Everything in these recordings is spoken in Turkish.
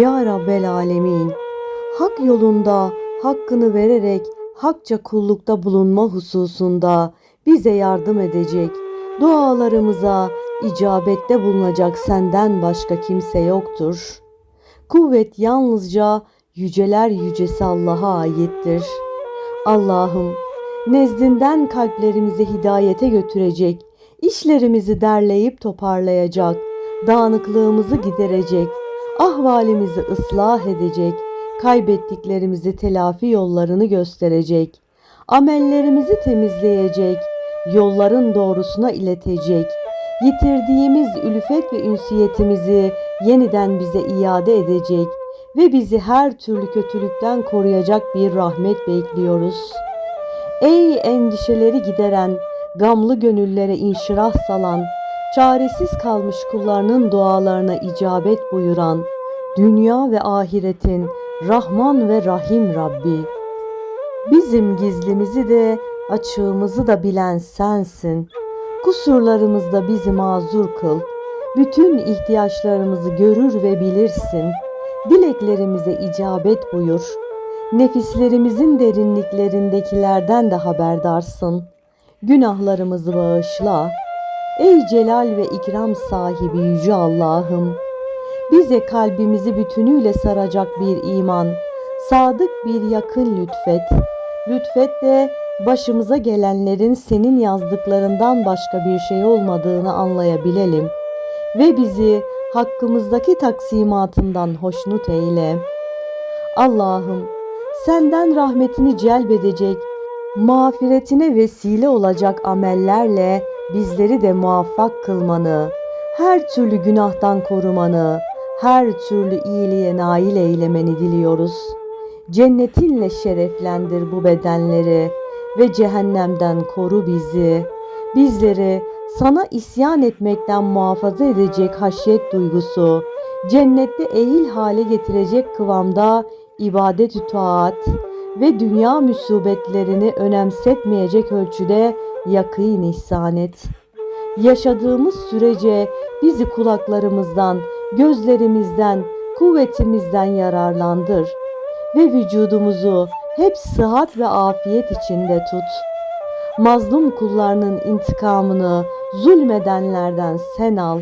Ya Rabbel Alemin, hak yolunda hakkını vererek hakça kullukta bulunma hususunda bize yardım edecek, dualarımıza icabette bulunacak senden başka kimse yoktur. Kuvvet yalnızca yüceler yücesi Allah'a aittir. Allah'ım nezdinden kalplerimizi hidayete götürecek, işlerimizi derleyip toparlayacak, dağınıklığımızı giderecek, ahvalimizi ıslah edecek, kaybettiklerimizi telafi yollarını gösterecek, amellerimizi temizleyecek, yolların doğrusuna iletecek, yitirdiğimiz ülfet ve ünsiyetimizi yeniden bize iade edecek ve bizi her türlü kötülükten koruyacak bir rahmet bekliyoruz. Ey endişeleri gideren, gamlı gönüllere inşirah salan, çaresiz kalmış kullarının dualarına icabet buyuran, dünya ve ahiretin Rahman ve Rahim Rabbi. Bizim gizlimizi de açığımızı da bilen sensin. Kusurlarımızda bizi mazur kıl. Bütün ihtiyaçlarımızı görür ve bilirsin. Dileklerimize icabet buyur. Nefislerimizin derinliklerindekilerden de haberdarsın. Günahlarımızı bağışla. Ey celal ve ikram sahibi yüce Allah'ım. Bize kalbimizi bütünüyle saracak bir iman, sadık bir yakın lütfet. Lütfet de başımıza gelenlerin senin yazdıklarından başka bir şey olmadığını anlayabilelim ve bizi hakkımızdaki taksimatından hoşnut eyle. Allah'ım senden rahmetini celbedecek, mağfiretine vesile olacak amellerle bizleri de muvaffak kılmanı, her türlü günahtan korumanı, her türlü iyiliğe nail eylemeni diliyoruz. Cennetinle şereflendir bu bedenleri ve cehennemden koru bizi. Bizleri sana isyan etmekten muhafaza edecek haşyet duygusu, cennette ehil hale getirecek kıvamda ibadet-ü taat ve dünya musibetlerini önemsetmeyecek ölçüde yakîn ihsan et. Yaşadığımız sürece bizi kulaklarımızdan, gözlerimizden, kuvvetimizden yararlandır ve vücudumuzu hep sıhhat ve afiyet içinde tut. Mazlum kullarının intikamını zulmedenlerden sen al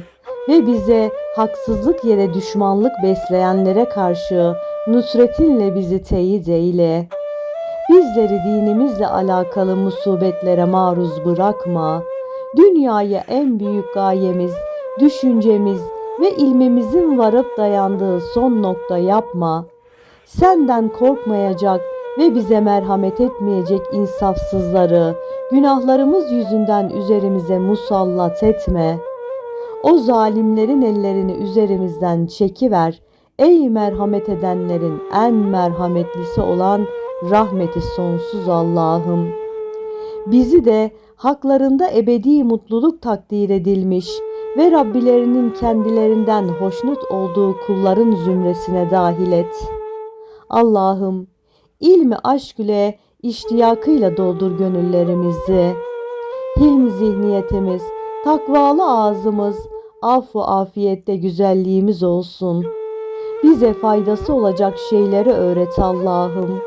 ve bize haksızlık yere düşmanlık besleyenlere karşı nusretinle bizi teyit eyle. Bizleri dinimizle alakalı musibetlere maruz bırakma. Dünyaya en büyük gayemiz, düşüncemiz ve ilmimizin varıp dayandığı son nokta yapma. Senden korkmayacak ve bize merhamet etmeyecek insafsızları günahlarımız yüzünden üzerimize musallat etme. O zalimlerin ellerini üzerimizden çekiver. Ey merhamet edenlerin en merhametlisi olan rahmeti sonsuz Allah'ım. Bizi de haklarında ebedi mutluluk takdir edilmiş ve Rabbilerinin kendilerinden hoşnut olduğu kulların zümresine dahil et. Allah'ım ilmi aşk ile iştiyakıyla doldur gönüllerimizi. Hilm zihniyetimiz, takvalı ağzımız, affu afiyette güzelliğimiz olsun. Bize faydası olacak şeyleri öğret Allah'ım.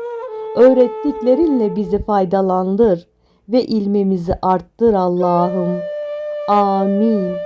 Öğrettiklerinle bizi faydalandır ve ilmimizi arttır Allah'ım. Amin.